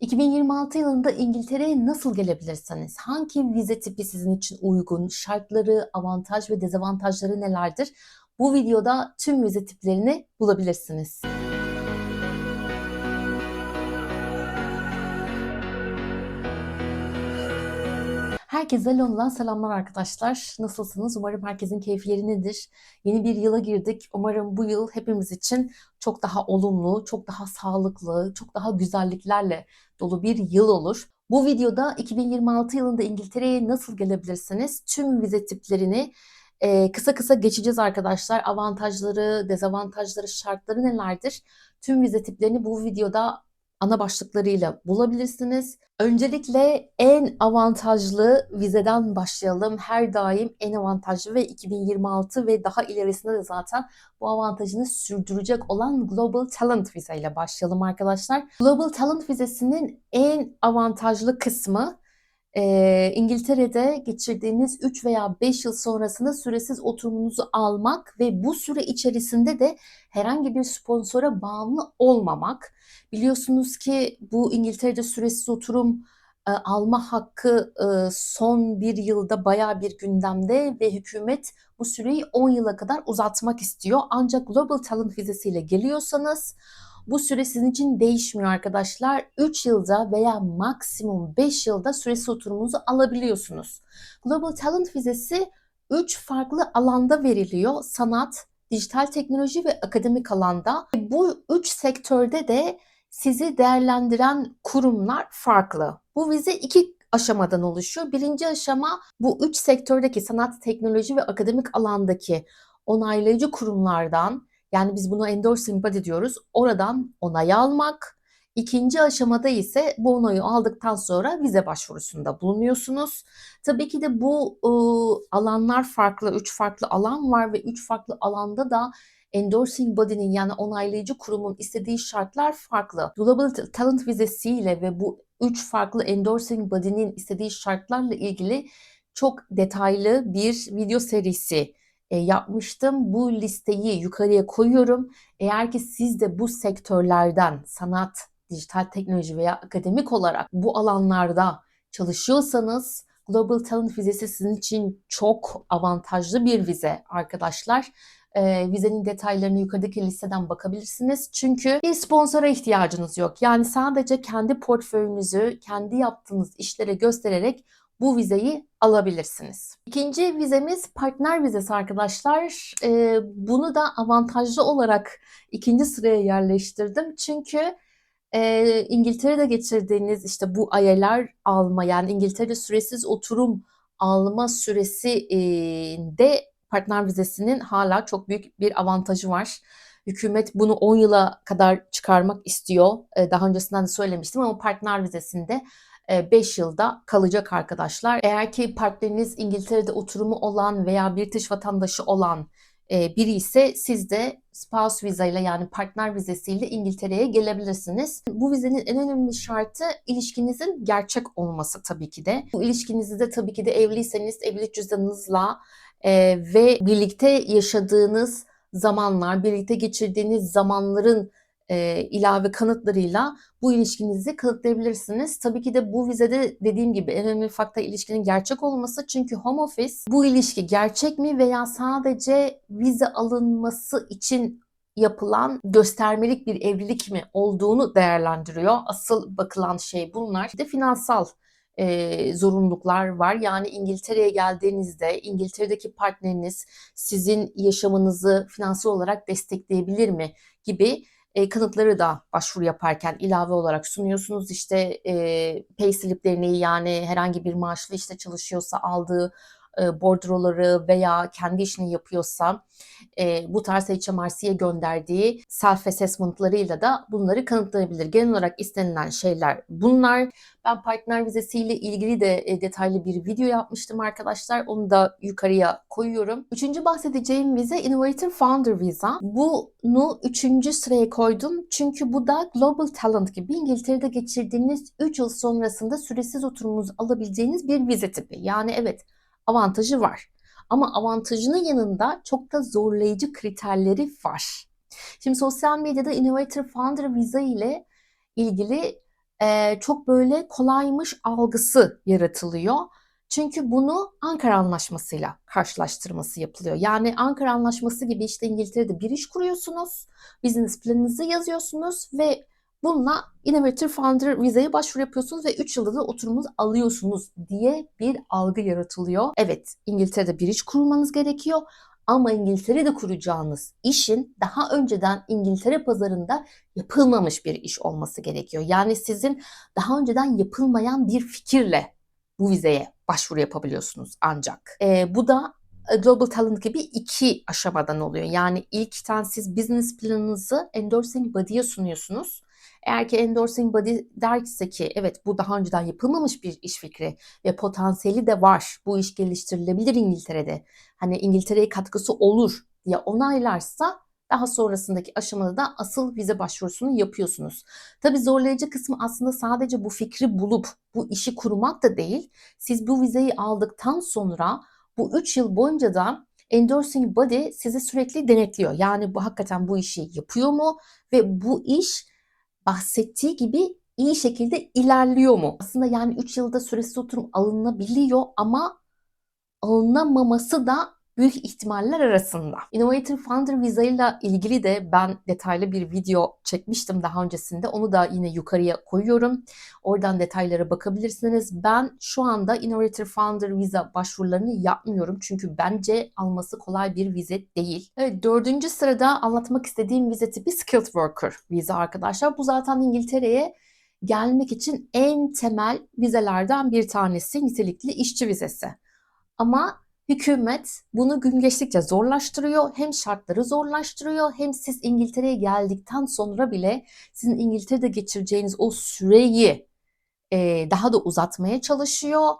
2026 yılında İngiltere'ye nasıl gelebilirsiniz? Hangi vize tipi sizin için uygun? Şartları, avantaj ve dezavantajları nelerdir? Bu videoda tüm vize tiplerini bulabilirsiniz. Herkese Londra'dan selamlar arkadaşlar. Nasılsınız? Umarım herkesin keyfi yerindedir. Yeni bir yıla girdik. Umarım bu yıl hepimiz için çok daha olumlu, çok daha sağlıklı, çok daha güzelliklerle dolu bir yıl olur. Bu videoda 2026 yılında İngiltere'ye nasıl gelebilirsiniz? Tüm vize tiplerini e, kısa kısa geçeceğiz arkadaşlar. Avantajları, dezavantajları, şartları nelerdir? Tüm vize tiplerini bu videoda ana başlıklarıyla bulabilirsiniz. Öncelikle en avantajlı vizeden başlayalım. Her daim en avantajlı ve 2026 ve daha ilerisinde de zaten bu avantajını sürdürecek olan Global Talent Visa ile başlayalım arkadaşlar. Global Talent vizesinin en avantajlı kısmı e, İngiltere'de geçirdiğiniz 3 veya 5 yıl sonrasında süresiz oturumunuzu almak ve bu süre içerisinde de herhangi bir sponsora bağımlı olmamak. Biliyorsunuz ki bu İngiltere'de süresiz oturum e, alma hakkı e, son bir yılda baya bir gündemde ve hükümet bu süreyi 10 yıla kadar uzatmak istiyor. Ancak Global Talent vizesiyle geliyorsanız bu süre sizin için değişmiyor arkadaşlar. 3 yılda veya maksimum 5 yılda süresi oturumunuzu alabiliyorsunuz. Global Talent vizesi 3 farklı alanda veriliyor. Sanat, dijital teknoloji ve akademik alanda. Bu 3 sektörde de sizi değerlendiren kurumlar farklı. Bu vize iki aşamadan oluşuyor. Birinci aşama bu üç sektördeki sanat, teknoloji ve akademik alandaki onaylayıcı kurumlardan yani biz bunu endorsing body diyoruz. Oradan onay almak. İkinci aşamada ise bu onayı aldıktan sonra vize başvurusunda bulunuyorsunuz. Tabii ki de bu ıı, alanlar farklı, üç farklı alan var ve üç farklı alanda da endorsing body'nin yani onaylayıcı kurumun istediği şartlar farklı. Global Talent vizesiyle ve bu üç farklı endorsing body'nin istediği şartlarla ilgili çok detaylı bir video serisi e, yapmıştım. Bu listeyi yukarıya koyuyorum. Eğer ki siz de bu sektörlerden sanat, dijital teknoloji veya akademik olarak bu alanlarda çalışıyorsanız Global Talent vizesi sizin için çok avantajlı bir vize arkadaşlar. E, vizenin detaylarını yukarıdaki listeden bakabilirsiniz. Çünkü bir sponsora ihtiyacınız yok. Yani sadece kendi portföyünüzü, kendi yaptığınız işlere göstererek bu vizeyi alabilirsiniz. İkinci vizemiz partner vizesi arkadaşlar. Ee, bunu da avantajlı olarak ikinci sıraya yerleştirdim. Çünkü e, İngiltere'de geçirdiğiniz işte bu ayeler alma yani İngiltere'de süresiz oturum alma süresi de partner vizesinin hala çok büyük bir avantajı var. Hükümet bunu 10 yıla kadar çıkarmak istiyor. Daha öncesinden de söylemiştim ama partner vizesinde 5 yılda kalacak arkadaşlar. Eğer ki partneriniz İngiltere'de oturumu olan veya British vatandaşı olan biri ise siz de spouse viza ile yani partner vizesiyle İngiltere'ye gelebilirsiniz. Bu vizenin en önemli şartı ilişkinizin gerçek olması tabii ki de. Bu ilişkinizi de tabii ki de evliyseniz evlilik cüzdanınızla e, ve birlikte yaşadığınız zamanlar, birlikte geçirdiğiniz zamanların e, ilave kanıtlarıyla bu ilişkinizi kanıtlayabilirsiniz. Tabii ki de bu vizede dediğim gibi en önemli faktör ilişkinin gerçek olması. Çünkü Home Office bu ilişki gerçek mi veya sadece vize alınması için yapılan göstermelik bir evlilik mi olduğunu değerlendiriyor. Asıl bakılan şey bunlar. Bir de finansal e, zorunluluklar var. Yani İngiltere'ye geldiğinizde İngiltere'deki partneriniz sizin yaşamınızı finansal olarak destekleyebilir mi gibi e, kanıtları da başvuru yaparken ilave olarak sunuyorsunuz. İşte e, pay sliplerini yani herhangi bir maaşlı işte çalışıyorsa aldığı e, bordroları veya kendi işini yapıyorsa e, bu tarz HMRC'ye gönderdiği self assessment'larıyla da bunları kanıtlayabilir. Genel olarak istenilen şeyler bunlar. Ben partner vizesiyle ilgili de e, detaylı bir video yapmıştım arkadaşlar. Onu da yukarıya koyuyorum. Üçüncü bahsedeceğim vize Innovative Founder Visa. Bunu üçüncü sıraya koydum. Çünkü bu da Global Talent gibi İngiltere'de geçirdiğiniz 3 yıl sonrasında süresiz oturumunuzu alabileceğiniz bir vize tipi. Yani evet avantajı var. Ama avantajının yanında çok da zorlayıcı kriterleri var. Şimdi sosyal medyada Innovator Founder Visa ile ilgili eee, çok böyle kolaymış algısı yaratılıyor. Çünkü bunu Ankara Anlaşması'yla karşılaştırması yapılıyor. Yani Ankara Anlaşması gibi işte İngiltere'de bir iş kuruyorsunuz, business planınızı yazıyorsunuz ve bununla Innovator Founder vizeye başvuru yapıyorsunuz ve 3 yılda da oturumunuzu alıyorsunuz diye bir algı yaratılıyor. Evet, İngiltere'de bir iş kurmanız gerekiyor ama İngiltere'de kuracağınız işin daha önceden İngiltere pazarında yapılmamış bir iş olması gerekiyor. Yani sizin daha önceden yapılmayan bir fikirle bu vizeye başvuru yapabiliyorsunuz ancak. Ee, bu da e, Global Talent gibi iki aşamadan oluyor. Yani ilkten siz business planınızı endorsing body'ye sunuyorsunuz. Eğer ki endorsing body derse ki evet bu daha önceden yapılmamış bir iş fikri ve potansiyeli de var. Bu iş geliştirilebilir İngiltere'de. Hani İngiltere'ye katkısı olur diye onaylarsa daha sonrasındaki aşamada da asıl vize başvurusunu yapıyorsunuz. Tabii zorlayıcı kısmı aslında sadece bu fikri bulup bu işi kurmak da değil. Siz bu vizeyi aldıktan sonra bu 3 yıl boyunca da endorsing body sizi sürekli denetliyor. Yani bu hakikaten bu işi yapıyor mu ve bu iş bahsettiği gibi iyi şekilde ilerliyor mu? Aslında yani 3 yılda süresiz oturum alınabiliyor ama alınamaması da büyük ihtimaller arasında. Innovator Founder Visa ile ilgili de ben detaylı bir video çekmiştim daha öncesinde. Onu da yine yukarıya koyuyorum. Oradan detaylara bakabilirsiniz. Ben şu anda Innovator Founder Visa başvurularını yapmıyorum. Çünkü bence alması kolay bir vize değil. Evet, dördüncü sırada anlatmak istediğim vize tipi Skilled Worker vize arkadaşlar. Bu zaten İngiltere'ye gelmek için en temel vizelerden bir tanesi nitelikli işçi vizesi. Ama hükümet bunu gün geçtikçe zorlaştırıyor. Hem şartları zorlaştırıyor hem siz İngiltere'ye geldikten sonra bile sizin İngiltere'de geçireceğiniz o süreyi e, daha da uzatmaya çalışıyor.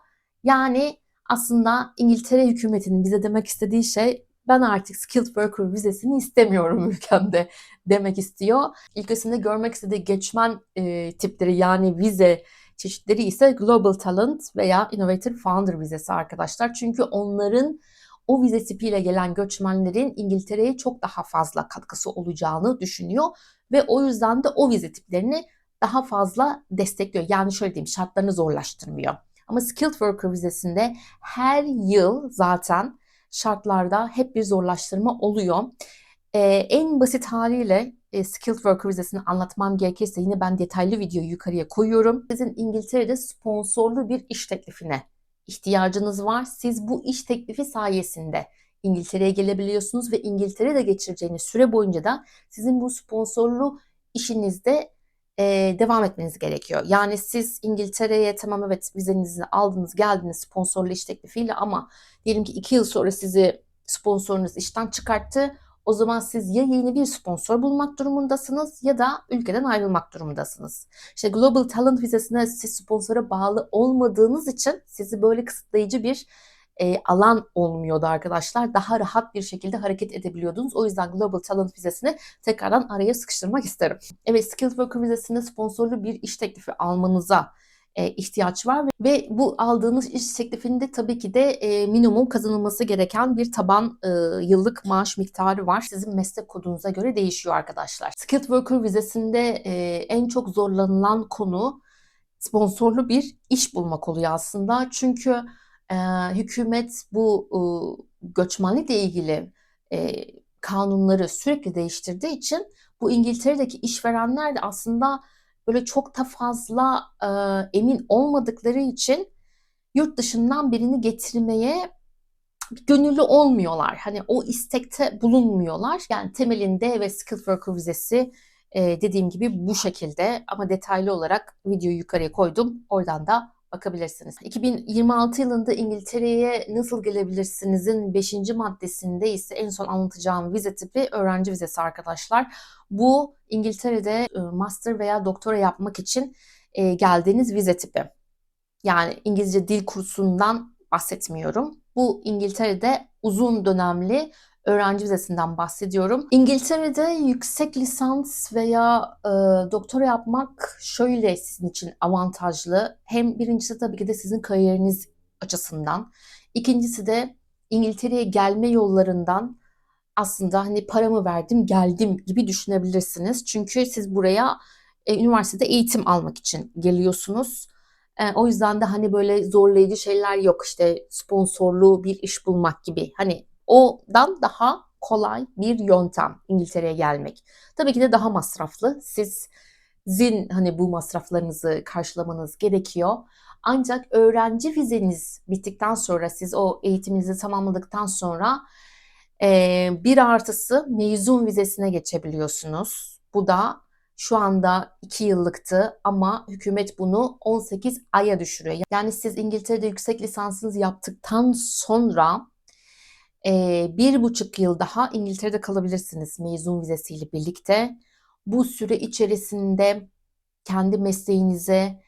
Yani aslında İngiltere hükümetinin bize demek istediği şey ben artık skilled worker vizesini istemiyorum ülkemde demek istiyor. İlkesinde görmek istediği göçmen e, tipleri yani vize çeşitleri ise Global Talent veya Innovator Founder vizesi arkadaşlar. Çünkü onların o vize tipiyle gelen göçmenlerin İngiltere'ye çok daha fazla katkısı olacağını düşünüyor ve o yüzden de o vize tiplerini daha fazla destekliyor. Yani şöyle diyeyim şartlarını zorlaştırmıyor. Ama Skilled Worker vizesinde her yıl zaten şartlarda hep bir zorlaştırma oluyor. Ee, en basit haliyle e, Skilled Worker vizesini anlatmam gerekirse yine ben detaylı videoyu yukarıya koyuyorum. Sizin İngiltere'de sponsorlu bir iş teklifine ihtiyacınız var. Siz bu iş teklifi sayesinde İngiltere'ye gelebiliyorsunuz ve İngiltere'de geçireceğiniz süre boyunca da sizin bu sponsorlu işinizde e, devam etmeniz gerekiyor. Yani siz İngiltere'ye tamam evet vizenizi aldınız geldiniz sponsorlu iş teklifiyle ama diyelim ki iki yıl sonra sizi sponsorunuz işten çıkarttı o zaman siz ya yeni bir sponsor bulmak durumundasınız ya da ülkeden ayrılmak durumundasınız. İşte Global Talent vizesine siz sponsora bağlı olmadığınız için sizi böyle kısıtlayıcı bir e, alan olmuyordu arkadaşlar. Daha rahat bir şekilde hareket edebiliyordunuz. O yüzden Global Talent vizesini tekrardan araya sıkıştırmak isterim. Evet Skilled Worker vizesinde sponsorlu bir iş teklifi almanıza e, ihtiyaç var ve bu aldığınız iş teklifinde tabii ki de e, minimum kazanılması gereken bir taban e, yıllık maaş miktarı var. Sizin meslek kodunuza göre değişiyor arkadaşlar. Skilled Worker vizesinde e, en çok zorlanılan konu sponsorlu bir iş bulmak oluyor aslında. Çünkü hükümet bu e, göçmenlikle ilgili kanunları sürekli değiştirdiği için bu İngiltere'deki işverenler de aslında böyle çok da fazla e, emin olmadıkları için yurt dışından birini getirmeye gönüllü olmuyorlar. Hani o istekte bulunmuyorlar. Yani temelinde ve skilled worker vizesi e, dediğim gibi bu şekilde ama detaylı olarak videoyu yukarıya koydum. Oradan da bakabilirsiniz. 2026 yılında İngiltere'ye nasıl gelebilirsinizin 5. maddesinde ise en son anlatacağım vize tipi öğrenci vizesi arkadaşlar. Bu İngiltere'de e, master veya doktora yapmak için e, geldiğiniz vize tipi. Yani İngilizce dil kursundan bahsetmiyorum. Bu İngiltere'de uzun dönemli öğrenci vizesinden bahsediyorum. İngiltere'de yüksek lisans veya e, doktora yapmak şöyle sizin için avantajlı. Hem birincisi tabii ki de sizin kariyeriniz açısından. İkincisi de İngiltere'ye gelme yollarından aslında hani paramı verdim geldim gibi düşünebilirsiniz. Çünkü siz buraya e, üniversitede eğitim almak için geliyorsunuz. E, o yüzden de hani böyle zorlayıcı şeyler yok işte sponsorlu bir iş bulmak gibi. Hani odan daha kolay bir yöntem İngiltere'ye gelmek. Tabii ki de daha masraflı. Sizin hani bu masraflarınızı karşılamanız gerekiyor. Ancak öğrenci vizeniz bittikten sonra siz o eğitiminizi tamamladıktan sonra e, bir artısı mezun vizesine geçebiliyorsunuz. Bu da şu anda 2 yıllıktı ama hükümet bunu 18 aya düşürüyor. Yani siz İngiltere'de yüksek lisansınızı yaptıktan sonra e, bir buçuk yıl daha İngiltere'de kalabilirsiniz mezun vizesiyle birlikte. Bu süre içerisinde kendi mesleğinize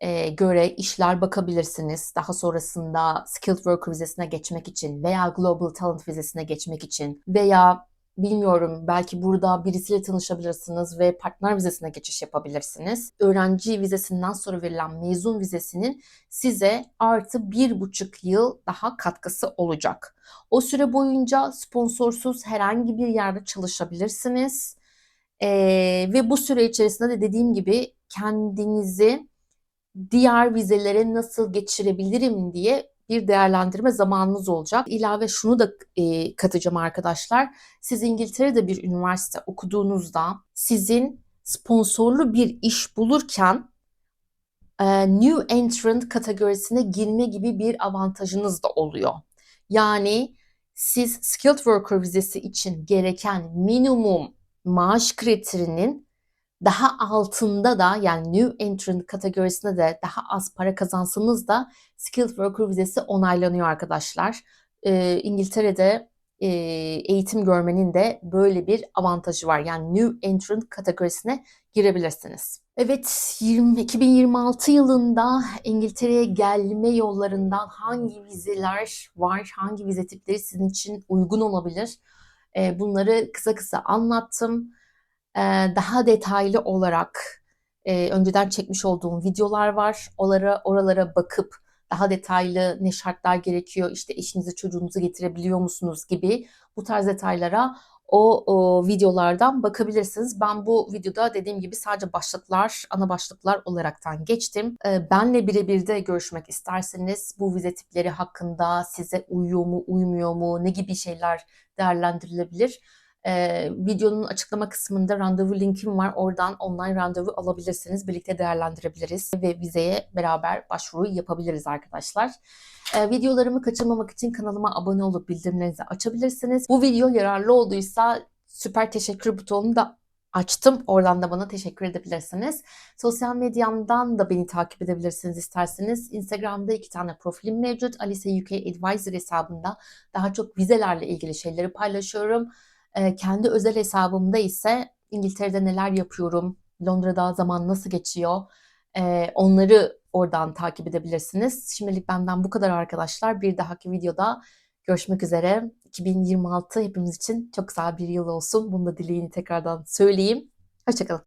e, göre işler bakabilirsiniz. Daha sonrasında Skilled Worker vizesine geçmek için veya Global Talent vizesine geçmek için veya bilmiyorum belki burada birisiyle tanışabilirsiniz ve partner vizesine geçiş yapabilirsiniz. Öğrenci vizesinden sonra verilen mezun vizesinin size artı bir buçuk yıl daha katkısı olacak. O süre boyunca sponsorsuz herhangi bir yerde çalışabilirsiniz. Ee, ve bu süre içerisinde de dediğim gibi kendinizi diğer vizelere nasıl geçirebilirim diye bir değerlendirme zamanınız olacak. İlave şunu da e, katacağım arkadaşlar. Siz İngiltere'de bir üniversite okuduğunuzda sizin sponsorlu bir iş bulurken e, New Entrant kategorisine girme gibi bir avantajınız da oluyor. Yani siz Skilled Worker vizesi için gereken minimum maaş kriterinin daha altında da yani New Entrant kategorisinde de daha az para kazansanız da Skilled Worker vizesi onaylanıyor arkadaşlar. Ee, İngiltere'de e, eğitim görmenin de böyle bir avantajı var. Yani New Entrant kategorisine girebilirsiniz. Evet 20, 2026 yılında İngiltere'ye gelme yollarından hangi vizeler var, hangi vize tipleri sizin için uygun olabilir? Bunları kısa kısa anlattım daha detaylı olarak önceden çekmiş olduğum videolar var. Oralara, oralara bakıp daha detaylı ne şartlar gerekiyor, işte eşinizi çocuğunuzu getirebiliyor musunuz gibi bu tarz detaylara o, o videolardan bakabilirsiniz. Ben bu videoda dediğim gibi sadece başlıklar, ana başlıklar olaraktan geçtim. E, benle birebir de görüşmek isterseniz bu vize tipleri hakkında size uyuyor mu, uymuyor mu, ne gibi şeyler değerlendirilebilir? Ee, videonun açıklama kısmında randevu linkim var. Oradan online randevu alabilirsiniz. Birlikte değerlendirebiliriz ve vizeye beraber başvuruyu yapabiliriz arkadaşlar. Ee, videolarımı kaçırmamak için kanalıma abone olup bildirimlerinizi açabilirsiniz. Bu video yararlı olduysa süper teşekkür butonunu da açtım. Oradan da bana teşekkür edebilirsiniz. Sosyal medyamdan da beni takip edebilirsiniz isterseniz. Instagram'da iki tane profilim mevcut. Alice UK Advisor hesabında daha çok vizelerle ilgili şeyleri paylaşıyorum. Kendi özel hesabımda ise İngiltere'de neler yapıyorum, Londra'da zaman nasıl geçiyor, onları oradan takip edebilirsiniz. Şimdilik benden bu kadar arkadaşlar. Bir dahaki videoda görüşmek üzere. 2026 hepimiz için çok güzel bir yıl olsun. Bunu da dileğini tekrardan söyleyeyim. Hoşçakalın.